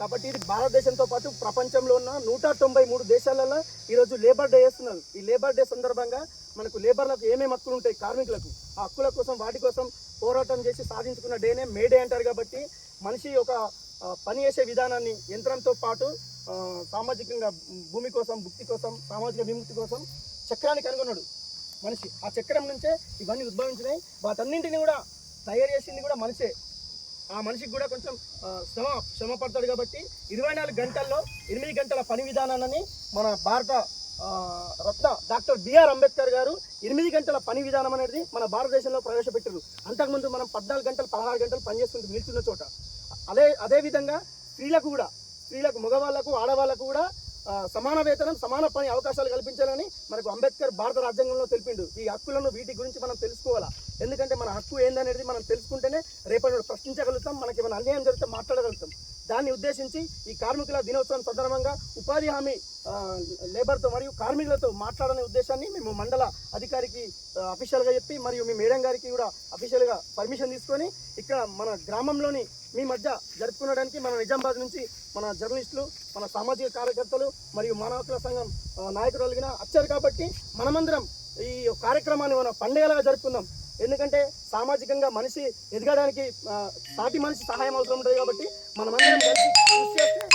కాబట్టి ఇది భారతదేశంతో పాటు ప్రపంచంలో ఉన్న నూట తొంభై మూడు దేశాలలో ఈరోజు లేబర్ డే చేస్తున్నారు ఈ లేబర్ డే సందర్భంగా మనకు లేబర్లకు ఏమేమి హక్కులు ఉంటాయి? కార్మికులకు. ఆ హక్కుల కోసం వాటి కోసం పోరాటం చేసి సాధించుకున్న డేనే మే డే అంటారు కాబట్టి మనిషి ఒక పని చేసే విధానాన్ని యంత్రంతో పాటు సామాజికంగా భూమి కోసం భుక్తి కోసం సామాజిక విముక్తి కోసం చక్రాన్ని కనుగొన్నాడు మనిషి. ఆ చక్రం నుంచే ఇవన్నీ ఉద్భవించినాయి. వాటన్నింటినీ కూడా తయారు చేసింది కూడా మనిషే. ఆ మనిషికి కూడా కొంచెం శ్రమ శ్రమ పడతాడు కాబట్టి ఇరవై నాలుగు గంటల్లో ఎనిమిది గంటల పని విధానాన్ని మన భారత రత్న డాక్టర్ బిఆర్ అంబేద్కర్ గారు ఎనిమిది గంటల పని విధానం అనేది మన భారతదేశంలో ప్రవేశపెట్టారు అంతకుముందు మనం పద్నాలుగు గంటలు పదహారు గంటలు పనిచేస్తుంటే నిల్చున్న చోట. అదే అదే విధంగా స్త్రీలకు కూడా స్త్రీలకు మగవాళ్ళకు ఆడవాళ్ళకు కూడా సమాన వేతనం సమాన పని అవకాశాలు కల్పించాలని మనకు అంబేద్కర్ భారత రాజ్యాంగంలో తెలిపిండు. ఈ హక్కులను వీటి గురించి మనం తెలుసుకోవాలా? ఎందుకంటే మన హక్కు ఏందనేది మనం తెలుసుకుంటేనే రేపటి ప్రశ్నించగలుగుతాం మనకి ఏమైనా అన్యాయం జరిగితే మాట్లాడగలుగుతాం. దాన్ని ఉద్దేశించి ఈ కార్మికుల దినోత్సవం సందర్భంగా ఉపాధి హామీ లేబర్తో మరియు కార్మికులతో మాట్లాడనే ఉద్దేశాన్ని మేము మండల అధికారికి అఫీషియల్గా చెప్పి మరియు మీ మేడం గారికి కూడా అఫీషియల్గా పర్మిషన్ తీసుకొని ఇక్కడ మన గ్రామంలోని మీ మధ్య జరుపుకునడానికి మన నిజామాబాద్ నుంచి మన జర్నలిస్టులు మన సామాజిక కార్యకర్తలు మరియు మానవ హక్కుల సంఘం నాయకులు కలిగిన వచ్చారు కాబట్టి మనమందరం ఈ కార్యక్రమాన్ని మనం పండుగలాగా జరుపుకుందాం. ఎందుకంటే సామాజికంగా మనిషి ఎదగడానికి సాటి మనిషి సహాయం అవసరం ఉంటుంది కాబట్టి మనమందరం కలిసి కృషి చేస్తే